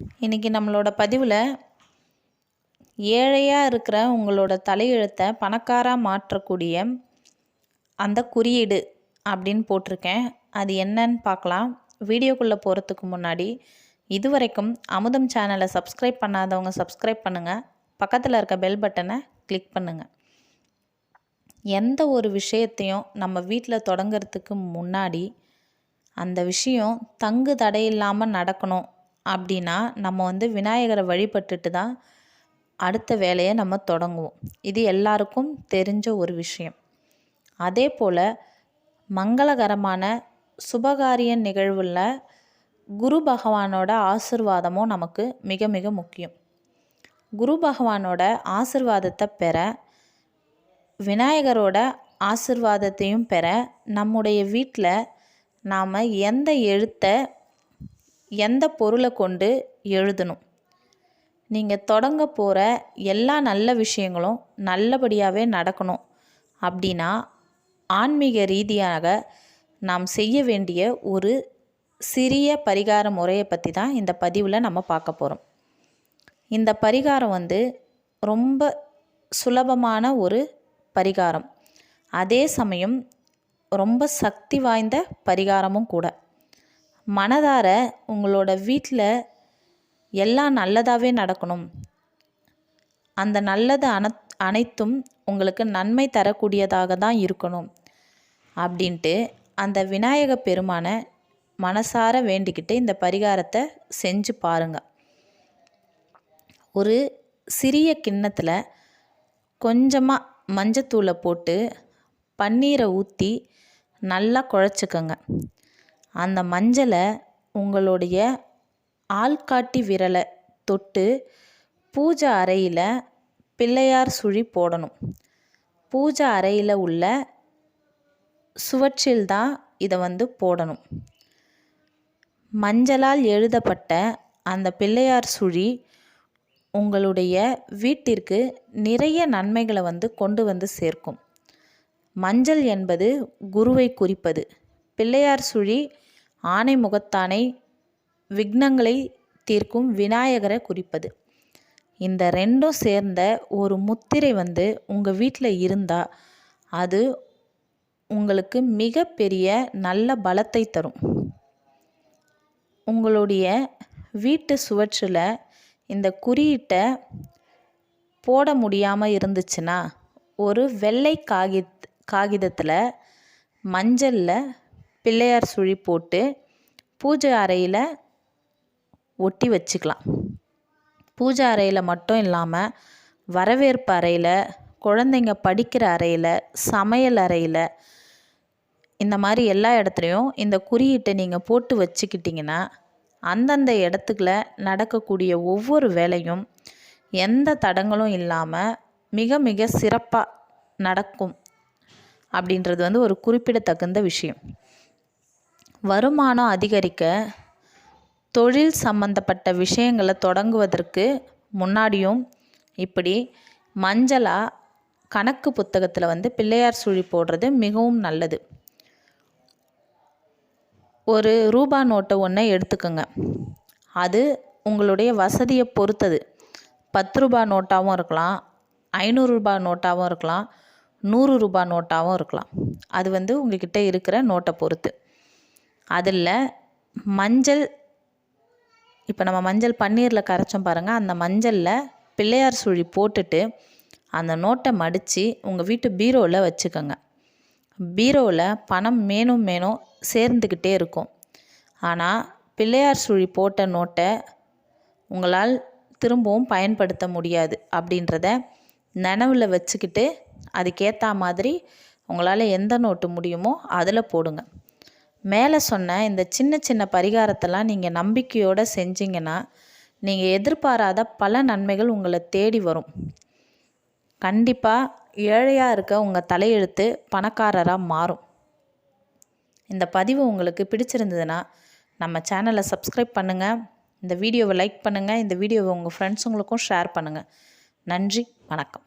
இன்றைக்கி நம்மளோட பதிவில் ஏழையாக இருக்கிற உங்களோட தலையெழுத்தை பணக்காராக மாற்றக்கூடிய அந்த குறியீடு அப்படின்னு போட்டிருக்கேன். அது என்னன்னு பார்க்கலாம். வீடியோக்குள்ளே போகிறதுக்கு முன்னாடி இதுவரைக்கும் அமுதம் சேனலை சப்ஸ்கிரைப் பண்ணாதவங்க சப்ஸ்கிரைப் பண்ணுங்கள் பக்கத்தில் இருக்க பெல் பட்டனை கிளிக் பண்ணுங்கள் எந்த ஒரு விஷயத்தையும் நம்ம வீட்டில் தொடங்கிறதுக்கு முன்னாடி அந்த விஷயம் தங்கு தடையில்லாமல் நடக்கணும் அப்படின்னா நம்ம வந்து விநாயகரை வழிபட்டுட்டு தான் அடுத்த வேலையை நம்ம தொடங்குவோம். இது எல்லாருக்கும் தெரிஞ்ச ஒரு விஷயம். அதே போல் மங்களகரமான சுபகாரிய நிகழ்வில் குரு பகவானோட ஆசிர்வாதமும் நமக்கு மிக மிக முக்கியம். குரு பகவானோட ஆசிர்வாதத்தை பெற விநாயகரோட ஆசிர்வாதத்தையும் பெற நம்முடைய வீட்டில் நாம் எந்த எழுத்தை எந்த பொருளை கொண்டு எழுதணும்? நீங்கள் தொடங்க போகிற எல்லா நல்ல விஷயங்களும் நல்லபடியாகவே நடக்கணும். அப்படின்னா ஆன்மீக ரீதியாக நாம் செய்ய வேண்டிய ஒரு சிறிய பரிகார முறையை பற்றி தான் இந்த பதிவில் நம்ம பார்க்க போகிறோம் இந்த பரிகாரம் வந்து ரொம்ப சுலபமான ஒரு பரிகாரம். அதே சமயம் ரொம்ப சக்தி வாய்ந்த பரிகாரமும் கூட. மனதார உங்களோட வீட்டில் எல்லாம் நல்லதாகவே நடக்கணும். அந்த நல்லது அன அனைத்தும் உங்களுக்கு நன்மை தரக்கூடியதாக தான் இருக்கணும். அப்படின்ட்டு அந்த விநாயக பெருமானை மனசார வேண்டிக்கிட்டு இந்த பரிகாரத்தை செஞ்சு பாருங்கள் ஒரு சிறிய கிண்ணத்தில் கொஞ்சமாக மஞ்சத்தூளை போட்டு பன்னீரை ஊற்றி நல்லா குழச்சிக்கோங்க. அந்த மஞ்சளை உங்களுடைய ஆள்காட்டி விரலை தொட்டு பூஜை அறையில் பிள்ளையார் சுழி போடணும். பூஜை அறையில் உள்ள சுவற்றில் தான் இதை வந்து போடணும். மஞ்சளால் எழுதப்பட்ட அந்த பிள்ளையார் சுழி உங்களுடைய வீட்டிற்கு நிறைய நன்மைகளை வந்து கொண்டு வந்து சேர்க்கும். மஞ்சள் என்பது குருவை குறிப்பது. பிள்ளையார் சுழி ஆனை முகத்தானை விக்னங்களை தீர்க்கும் விநாயகரை குறிப்பது. இந்த ரெண்டும் சேர்ந்த ஒரு முத்திரை வந்து உங்கள் வீட்டில் இருந்தால் அது உங்களுக்கு மிகப்பெரிய நல்ல பலத்தை தரும். உங்களுடைய வீட்டு சுவற்றில் இந்த குறியீட்டை போட முடியாமல் இருந்துச்சுன்னா ஒரு வெள்ளை காகித் காகிதத்தில் மஞ்சளில் பிள்ளையார் சுழி போட்டு பூஜை அறையில் ஒட்டி வச்சுக்கலாம். பூஜை அறையில் மட்டும் இல்லாமல் வரவேற்பு அறையில் குழந்தைங்க படிக்கிற அறையில் சமையல் அறையில் இந்த மாதிரி எல்லா இடத்துலையும் இந்த குறியீட்டை நீங்கள் போட்டு வச்சுக்கிட்டிங்கன்னா அந்தந்த இடத்துக்குள்ள நடக்கக்கூடிய ஒவ்வொரு வேலையும் எந்த தடங்களும் இல்லாமல் மிக மிக சிறப்பாக நடக்கும் அப்படின்றது வந்து ஒரு குறிப்பிடத்தகுந்த விஷயம். வருமானம் அதிகரிக்க தொழில் சம்பந்தப்பட்ட விஷயங்களை தொடங்குவதற்கு முன்னாடியும் இப்படி மஞ்சளாக கணக்கு புத்தகத்தில் வந்து பிள்ளையார் சுழி போடுறது மிகவும் நல்லது. ஒரு ரூபா நோட்டை ஒன்று எடுத்துக்கோங்க. அது உங்களுடைய வசதியை பொறுத்தது. பத்து ரூபா நோட்டாகவும் இருக்கலாம் ஐநூறு ரூபாய் நோட்டாகவும் இருக்கலாம் நூறு ரூபா நோட்டாகவும் இருக்கலாம். அது வந்து உங்கள்கிட்ட இருக்கிற நோட்டை பொறுத்து. அதில் மஞ்சள் இப்போ நம்ம மஞ்சள் பன்னீரில் கரைச்சோம் பாருங்கள் அந்த மஞ்சளில் பிள்ளையார் சுழி போட்டுட்டு அந்த நோட்டை மடித்து உங்கள் வீட்டு பீரோவில் வச்சுக்கோங்க. பீரோவில் பணம் மேனும் மேனும் சேர்ந்துக்கிட்டே இருக்கும். ஆனால் பிள்ளையார் சுழி போட்ட நோட்டை உங்களால் திரும்பவும் பயன்படுத்த முடியாது அப்படின்றத நனவில் வச்சுக்கிட்டு அதுக்கேற்ற மாதிரி உங்களால் எந்த நோட்டு முடியுமோ அதில் போடுங்க. மேலே சொன்ன இந்த சின்ன சின்ன பரிகாரத்தெல்லாம் நீங்கள் நம்பிக்கையோடு செஞ்சீங்கன்னா நீங்கள் எதிர்பாராத பல நன்மைகள் உங்களை தேடி வரும். கண்டிப்பாக ஏழையாக இருக்க உங்கள் தலையெழுத்து பணக்காரராக மாறும். இந்த பதிவு உங்களுக்கு பிடிச்சிருந்ததுன்னா நம்ம சேனலை சப்ஸ்கிரைப் பண்ணுங்கள் இந்த வீடியோவை லைக் பண்ணுங்கள் இந்த வீடியோவை உங்கள் ஃப்ரெண்ட்ஸுங்களுக்கும் ஷேர் பண்ணுங்கள் நன்றி வணக்கம்.